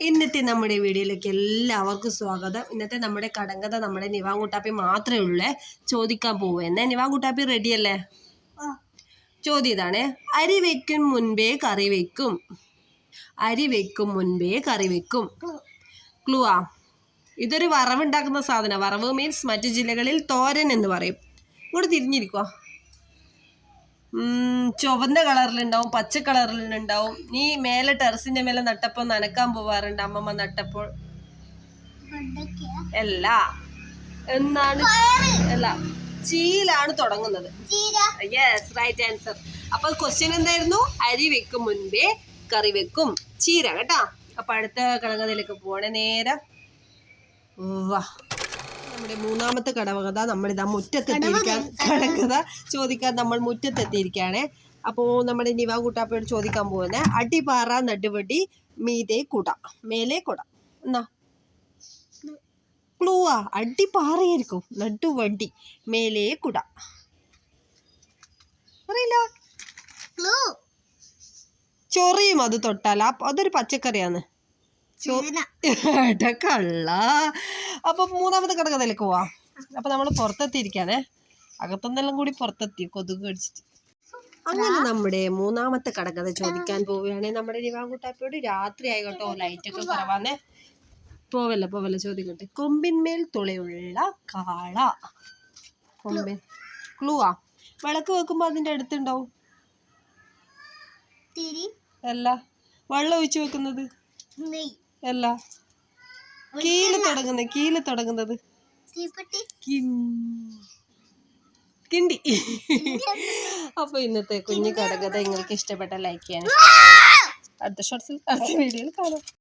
ഇന്നത്തെ നമ്മുടെ വീഡിയോയിലേക്ക് എല്ലാവർക്കും സ്വാഗതം. ഇന്നത്തെ നമ്മുടെ കടങ്കഥ നമ്മുടെ നിവാ നിവാങ്കുട്ടാപ്പി മാത്രമേ ഉള്ളേ. ചോദിക്കാൻ പോവുന്നേ നിവാങ്കുട്ടാപ്പി റെഡിയല്ലേ ചോദ്യം ഇതാണ്. അരി വെക്കും മുൻപേ കറി വെക്കും അരി വെക്കും മുൻപേ കറി വെക്കും ക്ലൂ. ആ. ഇതൊരു വറവുണ്ടാക്കുന്ന സാധനം വറവ് മീൻസ് മറ്റു ജില്ലകളിൽ തോരൻ എന്ന് പറയും. ഇങ്ങോട്ട് തിരിഞ്ഞിരിക്കുക ചുവന്ന കളറിലുണ്ടാവും പച്ച കളറിലുണ്ടാവും. നീ മേലെ ടെറസിന്റെ മേലെ നട്ടപ്പോൾ നനക്കാൻ പോവാറുണ്ട് അമ്മമ്മ നട്ടപ്പോൾ? അല്ല. എന്നാണ്? അല്ല. ചീലാണ് തുടങ്ങുന്നത്. യെസ് റൈറ്റ് ആൻസർ അപ്പൊ ക്വസ്റ്റ്യൻ എന്തായിരുന്നു? അരി വെക്കും മുൻപേ കറി വെക്കും. ചീര കേട്ടാ. അപ്പൊ അടുത്ത കടകഥയിലേക്ക് പോണേ നേരെ. വാ നമ്മുടെ മൂന്നാമത്തെ കടവകഥ നമ്മളിതാ മുറ്റത്തെത്തിയിരിക്കാൻ കടകഥ ചോദിക്കാൻ നമ്മൾ മുറ്റത്തെത്തിയിരിക്കുകയാണേ അപ്പോൾ നമ്മുടെ നിവ കൂട്ടാപ്പയോട് ചോദിക്കാൻ പോകുന്നത് അടിപാറ നടുവടി മീതെ കുട മേലെ കുട. എന്നാ? ക്ലൂവാ അടിപ്പാറയായിരിക്കും നടുവടി മേലെ കുട. അറിയില്ല? ചൊറിയും അത് തൊട്ടാൽ. അതൊരു പച്ചക്കറിയാണ്. എടാ കള്ള. അപ്പൊ മൂന്നാമത്തെ കടകഥയിലേക്ക് പോവാ. അപ്പൊ നമ്മൾ പുറത്തെത്തിയിരിക്കാനേ അകത്തുനിന്നെല്ലാം കൂടി പുറത്തെത്തി കൊതുക് കടിച്ചിട്ട്. അങ്ങനെ നമ്മുടെ മൂന്നാമത്തെ കടകഥ ചോദിക്കാൻ പോവുകയാണെ നമ്മുടെ ദിവാങ്കുട്ടാപ്പിയോട് രാത്രി ആയിക്കോട്ടോ ലൈറ്റ് ഒക്കെ കുറവാന്നേ. പോവല്ല പോവല്ല ചോദിക്കട്ടെ. കൊമ്പിന്മേൽ തുളയുള്ള കാള. കൊമ്പിൻ ക്ലൂവാ. വിളക്ക് വെക്കുമ്പോ അതിന്റെ അടുത്തുണ്ടാവും അല്ല. വെള്ളം ഒഴിച്ചു വെക്കുന്നത്? അല്ല. കീൽ തുടങ്ങുന്നത് കീൽ തുടങ്ങുന്നത്. കിണ്ടി. അപ്പൊ ഇന്നത്തെ കുഞ്ഞു കടകഥ നിങ്ങൾക്ക് ഇഷ്ടപ്പെട്ട ലൈക്ക് ചെയ്യാൻ അടുത്ത ഷോർട്സിൽ അടുത്ത വീഡിയോയിൽ കാണാം.